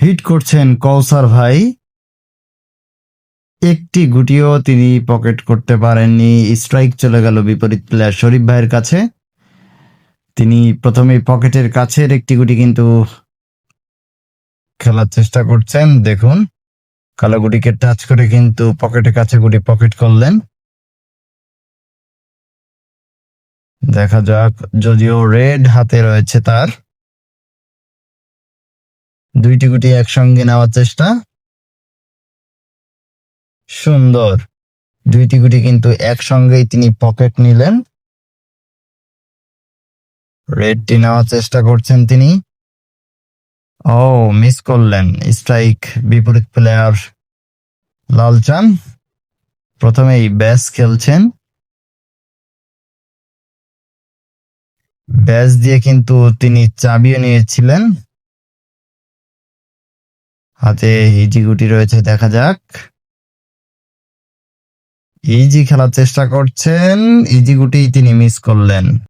Hit করছেন কৌসার ভাই। একটি গুটিও তিনি পকেট করতে পারেননি। স্ট্রাইক চলে গেল বিপরীত প্লেয়ার শরীফ ভাইয়ের কাছে। তিনি প্রথমে পকেটের কাছের একটি গুটি কিন্তু খেলার চেষ্টা করছেন। দেখুন, কালো গুটিকে টাচ করে কিন্তু পকেটের কাছে গুটি পকেট করলেন। দেখা যাক, যদিও রেড হাতে রয়েছে তার। দুইটি গুটি একসঙ্গে নেওয়ার চেষ্টা। সুন্দর। দুইটি গুটি কিন্তু একসঙ্গেই তিনি পকেট নিলেন। রেডটি নেওয়ার চেষ্টা করছেন তিনি। ও, মিস করলেন। স্ট্রাইক, বিপরীত প্লেয়ার লালচান। প্রথমেই ব্যাস খেলছেন। ব্যাস দিয়ে কিন্তু তিনি চাবিও নিয়েছিলেন। হাতে ইজি গুটি রয়েছে, দেখা যাক। ইজি খেলার চেষ্টা করছেন ইজি গুটি তিনি মিস করলেন।